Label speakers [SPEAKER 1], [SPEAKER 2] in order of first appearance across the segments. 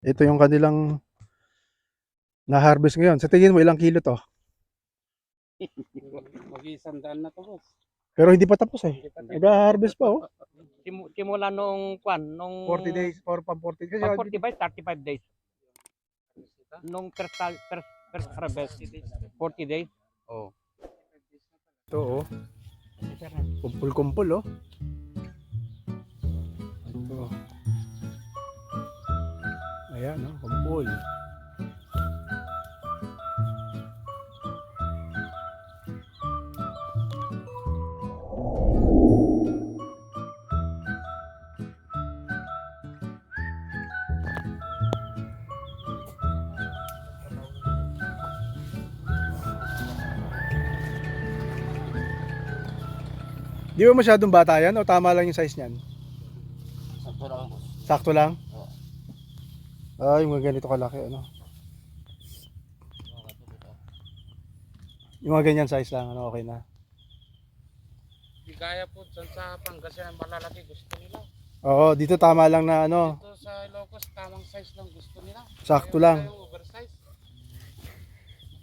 [SPEAKER 1] Ito yung kanilang na-harvest ngayon. Sa tingin mo, ilang kilo to?
[SPEAKER 2] Mag-iisang daan na to, boss.
[SPEAKER 1] Pero hindi pa tapos eh. Nag-harvest pa oh.
[SPEAKER 2] Simu- Simula nung kwan, nung
[SPEAKER 1] 40 days, for pang 40 days.
[SPEAKER 2] pag 45, 35 days. Nung first, first, first harvest, 40 days. Oh.
[SPEAKER 1] Ito oh. Kumpul-kumpul oh. Ito. Ayan oh, kumpul. Di ba masyadong bata yan o tama lang yung size niyan?
[SPEAKER 2] Sakto lang.
[SPEAKER 1] Sakto lang? Ay, mga ganito kalaki ano. Yung mga ganyan size lang, ano, okay na.
[SPEAKER 2] Di kaya po dyan sa Pangasinan malalaki gusto nila.
[SPEAKER 1] Oo, dito tama lang na ano,
[SPEAKER 2] Dito sa Ilocos tamang size lang gusto nila.
[SPEAKER 1] sakto
[SPEAKER 2] Ayaw
[SPEAKER 1] lang.
[SPEAKER 2] yung oversize.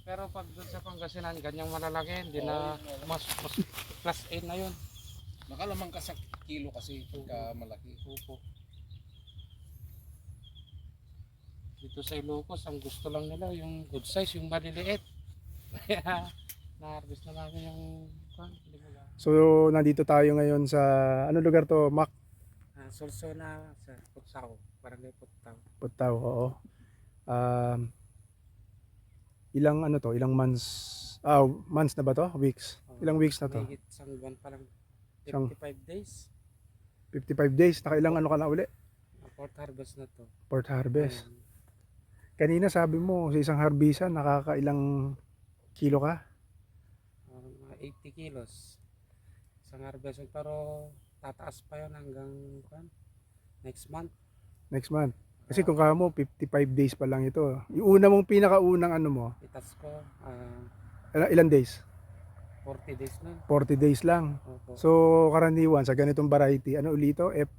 [SPEAKER 2] Pero pag doon sa Pangasinan, ganyang malalaki, hindi na mas, mas plus 8 na yun.
[SPEAKER 3] Nakalamang ka sa kilo kasi pagka malaki.
[SPEAKER 2] Opo. Dito sa Ilocos, ang gusto lang nila yung good size, yung maliliit. Kaya na-harvest na namin yung kwan.
[SPEAKER 1] So, nandito tayo ngayon sa, ano lugar to? Mac
[SPEAKER 2] Ah, solso na sa Putsao, barangay Putsao.
[SPEAKER 1] Putaw, oo. Um, ilang ano to? Ilang months? Ah, months na ba to? Weeks?
[SPEAKER 2] Oh,
[SPEAKER 1] Ilang weeks na to?
[SPEAKER 2] Mahigit isang buwan pa lang.
[SPEAKER 1] Isang-
[SPEAKER 2] 55 days.
[SPEAKER 1] 55 days. Nakailang ano ka na uli?
[SPEAKER 2] Fourth harvest na to.
[SPEAKER 1] Port Harvest.
[SPEAKER 2] Ayan.
[SPEAKER 1] Kanina sabi mo, sa isang harbisan, nakakailang kilo ka?
[SPEAKER 2] Ah, mga 80 kilos. Isang yun, pero tataas pa yun hanggang kwan, next month.
[SPEAKER 1] Next month. Kasi kung kamo, 55 days pa lang ito. Yung una mong pinakaunang ano mo,
[SPEAKER 2] Itas ko, ah,
[SPEAKER 1] ilan- ilan days?
[SPEAKER 2] 40 days na.
[SPEAKER 1] 40 days lang.
[SPEAKER 2] Opo.
[SPEAKER 1] So, karaniwan sa ganitong variety, ano ulito? F,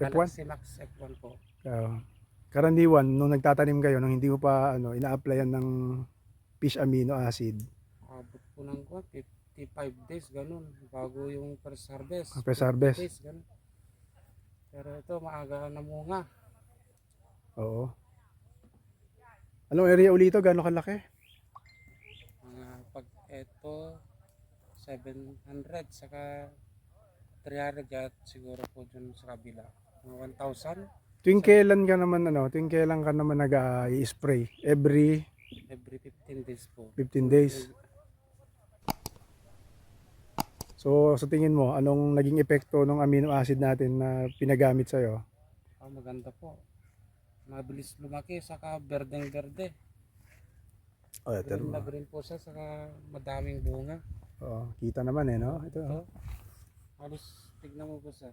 [SPEAKER 1] F1?
[SPEAKER 2] Galaxy Max F1 po.
[SPEAKER 1] Oo. Karaniwan, nung nagtatanim kayo, nung hindi mo pa ano, ina-applyan ng fish amino acid,
[SPEAKER 2] Abot po ng kwan, 55 days, ganun. Bago yung first harvest.
[SPEAKER 1] First
[SPEAKER 2] 50
[SPEAKER 1] harvest.
[SPEAKER 2] Days, ganun. Pero ito, maaga na munga.
[SPEAKER 1] oo. Anong area ulito? Gano'ng kalaki?
[SPEAKER 2] Mga pag ito, 700, saka 300 at siguro po dun sa kabila. Mga 1,000
[SPEAKER 1] Tuwing kailan ka naman ano, tuwing kailan ka naman nag-i-spray? Every
[SPEAKER 2] every 15 days po.
[SPEAKER 1] 15 days. So, sa tingin mo, anong naging epekto ng amino acid natin na pinagamit sa'yo?
[SPEAKER 2] Ah, maganda po. Mabilis lumaki, saka berdeng-berde.
[SPEAKER 1] Oh, ito
[SPEAKER 2] Green na green po siya, saka madaming bunga.
[SPEAKER 1] Oo, kita naman eh, no? Ito.
[SPEAKER 2] Ito, halos, tignan mo po sir.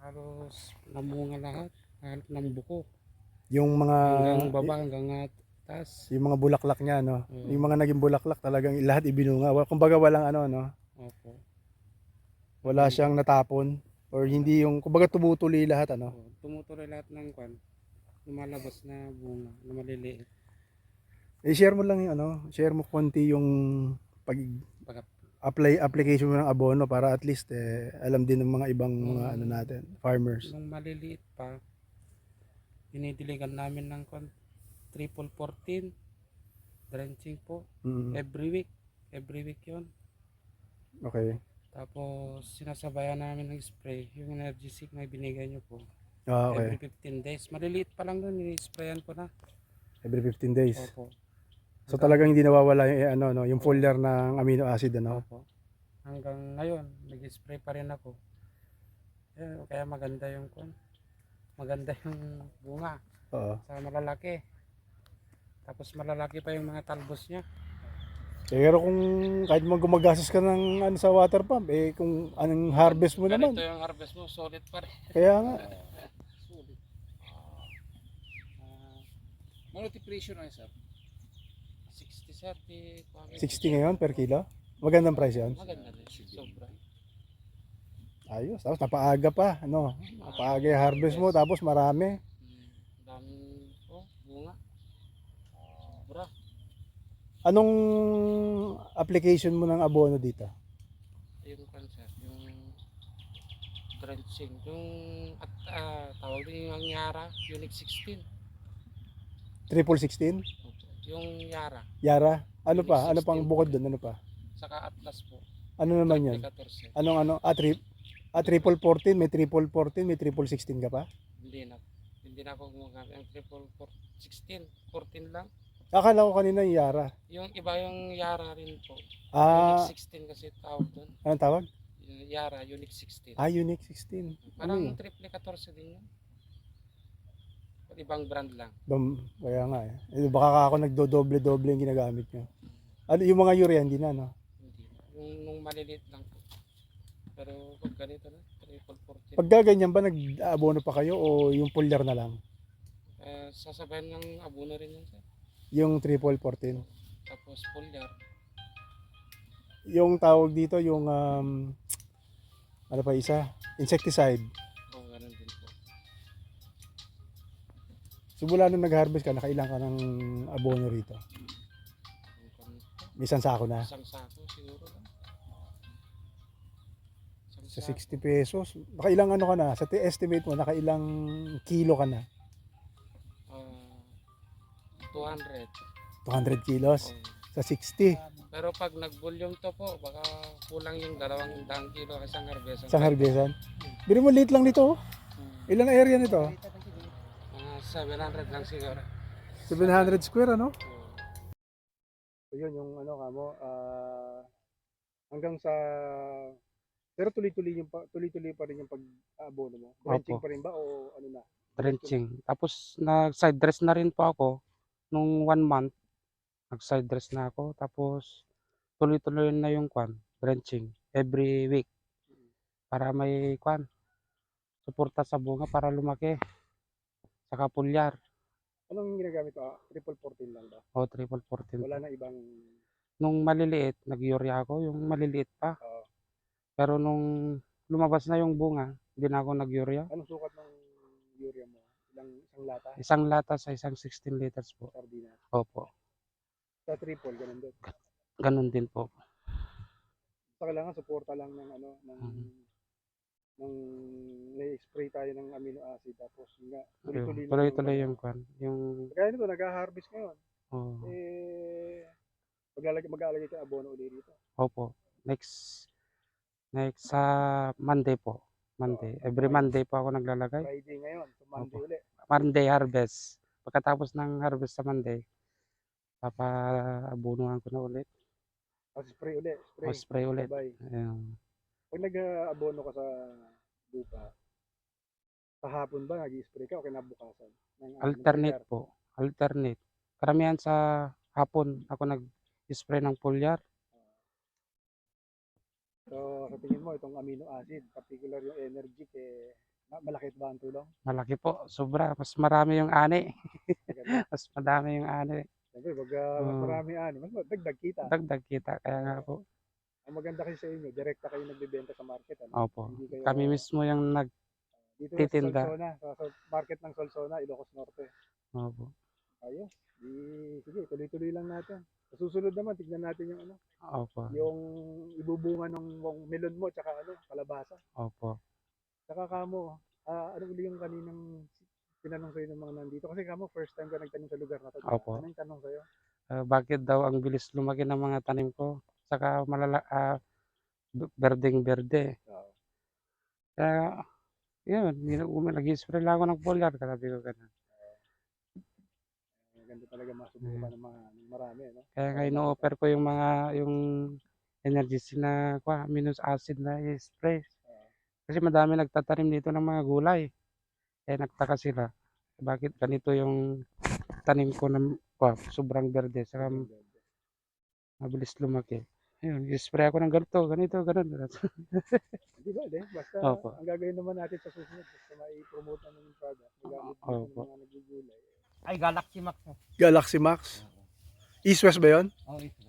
[SPEAKER 2] Halos namunga lahat. Halos ng buko.
[SPEAKER 1] Yung mga
[SPEAKER 2] Hanggang baba, hanggang at taas.
[SPEAKER 1] yung mga bulaklak niya, no?
[SPEAKER 2] Mm.
[SPEAKER 1] Yung mga naging bulaklak talagang lahat ibinunga. Wa- Kumbaga walang ano, no?
[SPEAKER 2] Opo.
[SPEAKER 1] Wala siyang natapon or hindi yung kumbaga tumutuloy lahat, ano?
[SPEAKER 2] Oh, tumutuloy lahat ng kwan. Lumalabas na bunga na maliliit.
[SPEAKER 1] I-share mo lang yung ano, share mo konti yung pag
[SPEAKER 2] Pag
[SPEAKER 1] apply application mo ng abono para at least eh, alam din ng mga ibang mga
[SPEAKER 2] Mm.
[SPEAKER 1] ano natin, farmers.
[SPEAKER 2] nung maliliit pa, dinidiligan namin ng kwan. Triple 14. Drenching po.
[SPEAKER 1] Mm.
[SPEAKER 2] Every week. Every week yon
[SPEAKER 1] Okay.
[SPEAKER 2] Tapos sinasabayan namin ng spray. Yung energy sick na binigay nyo po.
[SPEAKER 1] Ah, okay.
[SPEAKER 2] Every 15 days. Maliliit pa lang nun. Ini-sprayan ko na.
[SPEAKER 1] Every 15 days.
[SPEAKER 2] Opo.
[SPEAKER 1] So talagang hindi nawawala yung eh, ano no, yung folder ng amino acid ano.
[SPEAKER 2] Opo. Hanggang ngayon, nag-spray pa rin ako. Eh, kaya maganda yung kwan. Maganda yung bunga.
[SPEAKER 1] Oo.
[SPEAKER 2] Sa malalaki. Tapos malalaki pa yung mga talbos niya.
[SPEAKER 1] Pero kung kahit mo gumagastos ka ng ano sa water pump, eh kung anong harvest mo naman.
[SPEAKER 2] Ganito yung harvest mo, solid pa rin.
[SPEAKER 1] Kaya nga,
[SPEAKER 3] Sulit.
[SPEAKER 2] Ah,
[SPEAKER 3] Multiplication na sir.
[SPEAKER 2] 60, 30,
[SPEAKER 1] 60 ngayon per kilo. Magandang price 'yan.
[SPEAKER 2] Maganda din. Sobra.
[SPEAKER 1] Ayos. Tapos napaaga pa, ano? Napaaga yung harvest mo tapos marami.
[SPEAKER 2] Hmm, daming Oh, bunga. Bra.
[SPEAKER 1] Anong application mo ng abono dito?
[SPEAKER 2] Yung cancer, yung drenching, yung at ah, tawag din yung Yara, Unique 16.
[SPEAKER 1] Triple 16?
[SPEAKER 2] Yung Yara,
[SPEAKER 1] Yara? Ano pa? Ano pang
[SPEAKER 2] 16.
[SPEAKER 1] bukod doon? Ano pa?
[SPEAKER 2] saka Atlas po.
[SPEAKER 1] Ano naman yan?
[SPEAKER 2] 14.
[SPEAKER 1] Anong ano? Ah, tri- ah, triple 14, may triple 14, may triple 16 ka pa?
[SPEAKER 2] Hindi na. Hindi na ako gumagamit. Ang triple four, 16, 14 lang.
[SPEAKER 1] Akala ko kanina yung Yara.
[SPEAKER 2] Yung iba yung Yara rin po.
[SPEAKER 1] Ah,
[SPEAKER 2] Unique 16 kasi tawag doon.
[SPEAKER 1] anong tawag?
[SPEAKER 2] Yung Yara, Unique 16.
[SPEAKER 1] Ah, Unique 16.
[SPEAKER 2] Parang
[SPEAKER 1] yun?
[SPEAKER 2] triple 14 din yun. Ibang brand lang.
[SPEAKER 1] Bam, kaya nga eh. Eh, Baka ka ako nagdo-doble-doble yung ginagamit nyo. Ano, yung mga urea, hindi na, no?
[SPEAKER 2] Hindi. Yung nung maliliit lang po. Pero pag ganito na, triple 14.
[SPEAKER 1] Pag ganyan ba, nag-abono pa kayo o yung pulyar na lang?
[SPEAKER 2] Eh, sasabayan ng abono rin yun sir.
[SPEAKER 1] Yung triple 14?
[SPEAKER 2] Tapos foliar.
[SPEAKER 1] Yung tawag dito, yung, um, ano pa isa? Insecticide. Simula nung nag-harvest ka, nakailang ka ng abono rito? May isang sako na?
[SPEAKER 2] Isang sako siguro lang.
[SPEAKER 1] Sa
[SPEAKER 2] sako.
[SPEAKER 1] 60 pesos. Nakailang ano ka na? Sa estimate mo, nakailang kilo ka na?
[SPEAKER 2] Ah, 200.
[SPEAKER 1] 200 kilos? Sa 60?
[SPEAKER 2] pero pag nag-volume to po, baka kulang yung dalawang daang kilo sa harvest.
[SPEAKER 1] Sa harvestan? Bili mo, late lang nito. oh.
[SPEAKER 2] Hmm.
[SPEAKER 1] Ilang area nito?
[SPEAKER 2] Mga 700 lang siguro.
[SPEAKER 1] 700 square, ano? So yun yung ano kamo ah, hanggang sa pero tuloy-tuloy yung tuloy-tuloy pa rin yung pag-abono mo. Branching
[SPEAKER 2] Opo.
[SPEAKER 1] pa rin ba o ano na?
[SPEAKER 2] drenching. Tapos nag-side dress na rin po ako nung one month. Nag-side dress na ako. Tapos tuloy-tuloy na yung kwan, drenching every week. Para may kwan, suporta sa bunga para lumaki. Saka pulyar.
[SPEAKER 1] Anong ginagamit mo? Ah, triple 14 lang ba?
[SPEAKER 2] O triple 14.
[SPEAKER 1] Wala na ibang
[SPEAKER 2] Nung maliliit, nag-urea ako. Yung maliliit pa.
[SPEAKER 1] Oo.
[SPEAKER 2] Pero nung lumabas na yung bunga, hindi na ako nag-urea.
[SPEAKER 1] anong sukat ng urea mo? Ilang isang lata?
[SPEAKER 2] Isang lata sa isang 16 liters po.
[SPEAKER 1] Sardinas.
[SPEAKER 2] Opo.
[SPEAKER 1] Sa triple ganun din.
[SPEAKER 2] Ganun din po.
[SPEAKER 1] Sa kailangan suporta lang ng ano ng
[SPEAKER 2] Mhm.
[SPEAKER 1] Ng na-spray tayo ng amino acid tapos nga tuloy-tuloy
[SPEAKER 2] Tuloy-tuloy yung kwan. Yung,
[SPEAKER 1] Kaya nito nag-harvest ngayon.
[SPEAKER 2] oh,
[SPEAKER 1] Eh maglalagay mag-aalagay ka abono ulit dito.
[SPEAKER 2] opo. Next, next sa Monday po. Monday. Every Monday po ako naglalagay.
[SPEAKER 1] Friday ngayon, so Monday
[SPEAKER 2] Opo.
[SPEAKER 1] ulit.
[SPEAKER 2] Monday harvest. Pagkatapos ng harvest sa Monday, papaabunuhan ko na ulit.
[SPEAKER 1] Tapos spray ulit, spray.
[SPEAKER 2] O spray ulit.
[SPEAKER 1] Sabay. Pag nag-abono ka sa lupa, sa hapon ba nag-spray ka o kinabukasan? Ng, ano, ng
[SPEAKER 2] Alternate po. Alternate. Karamihan sa hapon ako nag-spray ng foliar.
[SPEAKER 1] So sa tingin mo itong amino acid, particular yung energy, eh, ma- malaki ba ang tulong?
[SPEAKER 2] Malaki po. Sobra. Mas marami yung ani. Mas madami yung ani.
[SPEAKER 1] Siyempre, pag ah, mas
[SPEAKER 2] Oo.
[SPEAKER 1] marami ani, mas dagdag kita.
[SPEAKER 2] Dagdag kita. Kaya nga po.
[SPEAKER 1] Ang maganda kasi sa inyo, direkta kayo nagbebenta sa market. Ano?
[SPEAKER 2] Opo.
[SPEAKER 1] Hindi kayo,
[SPEAKER 2] Kami mismo yung nag
[SPEAKER 1] dito
[SPEAKER 2] titinda.
[SPEAKER 1] sa Solsona, sa, sa market ng Solsona, Ilocos Norte.
[SPEAKER 2] Opo.
[SPEAKER 1] Ayos. Di, sige, tuloy-tuloy lang natin. Sa susunod naman, tignan natin yung ano,
[SPEAKER 2] Opo.
[SPEAKER 1] yung ibubunga ng ng melon mo tsaka ano, kalabasa.
[SPEAKER 2] Opo.
[SPEAKER 1] Tsaka kamo, ah ano uli yung kaninang tinanong sa'yo ng mga nandito? Kasi kamo, first time ka nagtanong sa lugar na to. di ba?
[SPEAKER 2] Opo.
[SPEAKER 1] Ano yung tanong sa'yo?
[SPEAKER 2] Ah, bakit daw ang bilis lumaki ng mga tanim ko? Saka malala b- berdeng berde.
[SPEAKER 1] Oo.
[SPEAKER 2] Kaya yun, nag-spray lang ako ng foliar. Sabi ko ganun.
[SPEAKER 1] Maganda talaga masubukan ng mga ng marami, no?
[SPEAKER 2] Kaya nga ino-offer ko yung mga yung energy na kwa, minus acid na i-spray. Kasi madami nagtatanim dito ng mga gulay. Kaya nagtaka sila. Bakit ganito yung tanim ko ng kwa, sobrang berde. Saka mabilis lumaki. Ayun, i-spray ako ng ganito, ganito, ganun.
[SPEAKER 1] Di ba, de? Basta
[SPEAKER 2] Opo.
[SPEAKER 1] ang gagawin naman natin sa susunod, basta mai-promote naman yung product. Magamit ng mga nagugulay.
[SPEAKER 4] Ay, Galaxy Max.
[SPEAKER 1] Galaxy Max? East-West ba yun?
[SPEAKER 4] Oh, ito.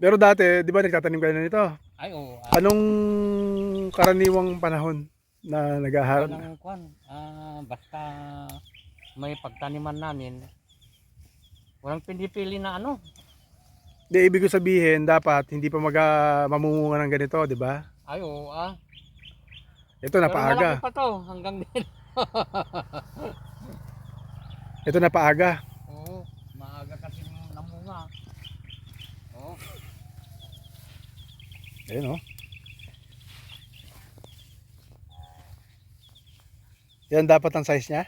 [SPEAKER 1] Pero dati, di ba nagtatanim kayo na nito?
[SPEAKER 4] Ay, oh.
[SPEAKER 1] Anong karaniwang panahon na nag-aharap?
[SPEAKER 4] Anong kwan? Ah, basta may pagtaniman namin, walang pinipili na ano.
[SPEAKER 1] Di, ibig ko sabihin, dapat hindi pa mag mamumunga ng ganito, di ba?
[SPEAKER 4] Ay, oo ah.
[SPEAKER 1] Ito
[SPEAKER 4] Pero
[SPEAKER 1] napaaga.
[SPEAKER 4] malaki pa to, hanggang din.
[SPEAKER 1] Ito napaaga.
[SPEAKER 4] Oo, maaga kasi namunga. Oo.
[SPEAKER 1] Ayun oh. Yan dapat ang size niya?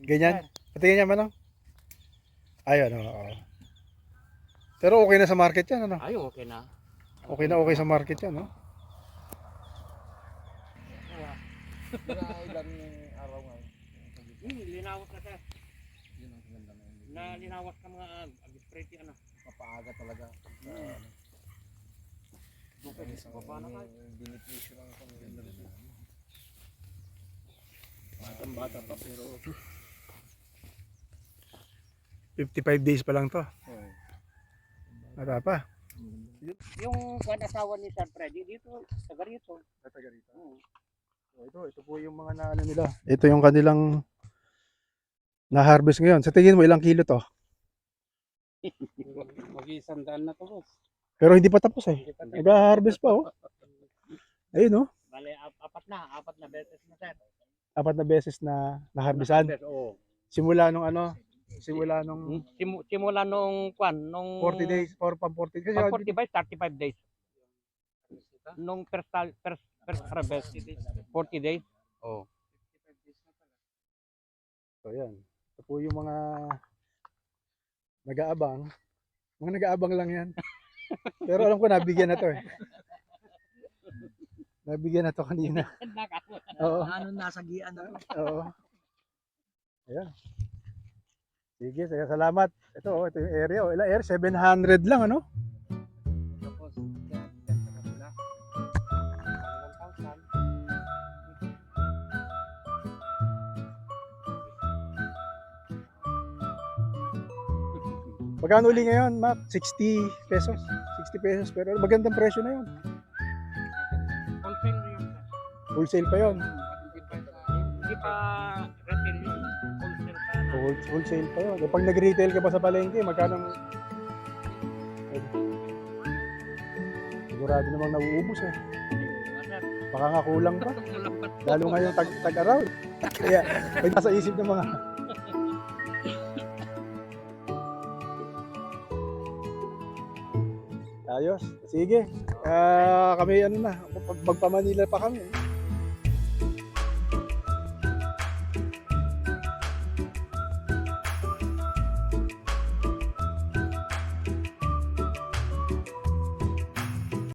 [SPEAKER 1] Ganyan? Patingin niya manong? Ayun, oo. oo. Pero okay na sa market yan, ano?
[SPEAKER 4] Ay, okay na.
[SPEAKER 1] Okay na okay sa market yan, no?
[SPEAKER 3] Ilan araw nga.
[SPEAKER 4] Hmm, linawas na sir.
[SPEAKER 3] Yun ang ganda na yun.
[SPEAKER 4] Na ka mga ag-spray ano.
[SPEAKER 3] Mapaaga talaga. Ano,
[SPEAKER 4] Dukay sa baba na kayo.
[SPEAKER 3] yung benepisyo ng. Batang bata pa pero
[SPEAKER 1] 55 days pa lang to. Mata pa.
[SPEAKER 4] Yung kwan asawa ni Sir Freddy dito, taga rito.
[SPEAKER 1] Tataga rito. ito, ito po yung mga naano nila. Ito yung kanilang na-harvest ngayon. Sa tingin mo, ilang kilo to?
[SPEAKER 2] Mag-iisang daan na to, boss.
[SPEAKER 1] Pero hindi pa tapos eh. Nag-harvest pa, oh. Ayun, oh.
[SPEAKER 4] Bale, ap- apat na, apat na beses na sir.
[SPEAKER 1] Apat na beses na na-harvestan.
[SPEAKER 4] Oo.
[SPEAKER 1] Simula nung ano, simula nung
[SPEAKER 4] Simu- simula nung kwan, nung
[SPEAKER 1] 40 days, or pang 40 kasi
[SPEAKER 4] pag 40 days, 35 days. Nung first, tal- first, first harvest, 40 days. Oh.
[SPEAKER 1] So yan. Ito po yung mga nag-aabang. Mga nag-aabang lang yan. Pero alam ko nabigyan na to eh. Nabigyan na to kanina. Oo.
[SPEAKER 4] ano nasa gian na
[SPEAKER 1] Oo. Ayan. Sige, sige, salamat. Ito, oh, ito yung area. Oh. Ilang area? 700 lang, ano?
[SPEAKER 2] Tapos, yan, yan sa kabila. 1,000.
[SPEAKER 1] Magkano uli ngayon, Mac? 60 pesos. 60 pesos. Pero magandang presyo na yun.
[SPEAKER 4] Wholesale yun. sir.
[SPEAKER 1] Wholesale pa yun.
[SPEAKER 2] Hindi pa
[SPEAKER 1] Wholesale pa yun. Eh, pag nag-retail ka pa sa palengke, magkano? Eh, Sigurado namang nauubos eh. Baka nga kulang pa. Lalo ngayon tag tag-araw. Kaya may nasa isip ng mga Ayos. Sige. Ah, kami ano na, pag magpa Manila pa kami.